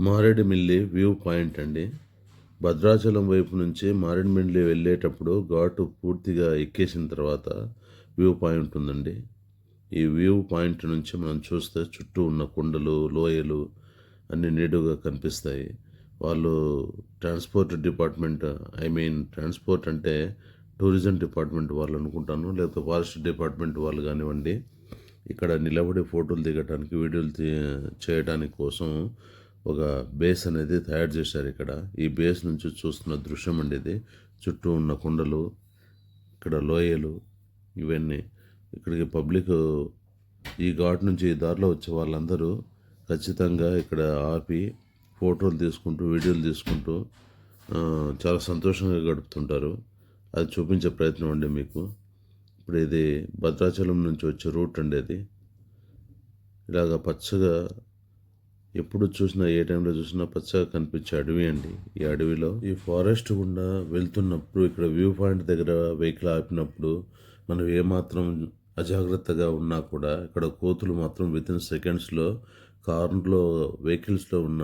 Maredumilli view point అండి. భద్రాచలం వైపు నుంచి మారేడుమిల్లి వెళ్ళేటప్పుడు ఘాటు పూర్తిగా ఎక్కేసిన తర్వాత వ్యూ పాయింట్ ఉందండి. ఈ వ్యూ పాయింట్ నుంచి మనం చూస్తే చుట్టూ ఉన్న కొండలు లోయలు అన్ని నీడుగా కనిపిస్తాయి. వాళ్ళు transport department I mean transport అంటే టూరిజం డిపార్ట్మెంట్ వాళ్ళు అనుకుంటాను లేకపోతే ఫారెస్ట్ డిపార్ట్మెంట్ వాళ్ళు కానివ్వండి. ఇక్కడ నిలబడి ఫోటోలు దిగడానికి వీడియోలు తీ- చేయడానికి కోసం ఒక బేస్ అనేది తయారు చేశారు ఇక్కడ. ఈ బేస్ నుంచి చూస్తున్న దృశ్యం అండి ఇది. చుట్టూ ఉన్న కొండలు ఇక్కడ లోయలు ఇవన్నీ. ఇక్కడికి పబ్లిక్ ఈ ఘాట్ నుంచి ఈ దారిలో వచ్చే వాళ్ళందరూ ఖచ్చితంగా ఇక్కడ ఆపి ఫోటోలు తీసుకుంటూ వీడియోలు తీసుకుంటూ చాలా సంతోషంగా గడుపుతుంటారు. అది చూపించే ప్రయత్నం అండి మీకు. ఇప్పుడు ఇది భద్రాచలం నుంచి వచ్చే రూట్ అండి అది. ఇలాగ పచ్చగా ఎప్పుడు చూసినా ఏ టైంలో చూసినా పచ్చగా కనిపించే అడవి అండి. ఈ అడవిలో ఈ ఫారెస్ట్ గుండా వెళ్తున్నప్పుడు ఇక్కడ వ్యూ పాయింట్ దగ్గర వెహికల్ ఆపినప్పుడు మనం ఏమాత్రం అజాగ్రత్తగా ఉన్నా కూడా ఇక్కడ కోతులు మాత్రం విత్ ఇన్ సెకండ్స్లో కార్లో వెహికల్స్లో ఉన్న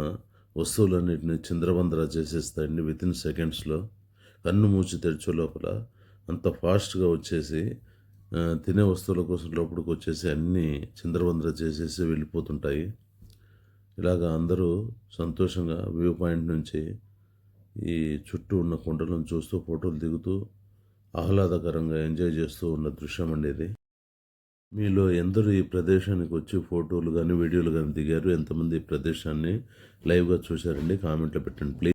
వస్తువులన్నిటిని చిందరవందర చేసేస్తాయండి విత్ ఇన్ సెకండ్స్లో కన్ను మూచి తెరిచే లోపల అంత ఫాస్ట్గా వచ్చేసి తినే వస్తువుల కోసం లోపలికి వచ్చేసి అన్నీ చిందరవందర చేసేసి వెళ్ళిపోతుంటాయి. ఇలాగ అందరూ సంతోషంగా వ్యూ పాయింట్ నుంచి ఈ చుట్టూ ఉన్న కొండలను చూస్తూ ఫోటోలు దిగుతూ ఆహ్లాదకరంగా ఎంజాయ్ చేస్తూ ఉన్న దృశ్యం అండి ఇది. మీలో ఎందరూ ఈ ప్రదేశానికి వచ్చి ఫోటోలు కానీ వీడియోలు కానీ దిగారు? ఎంతమంది ఈ ప్రదేశాన్ని లైవ్గా చూశారండి? కామెంట్లో పెట్టండి ప్లీజ్.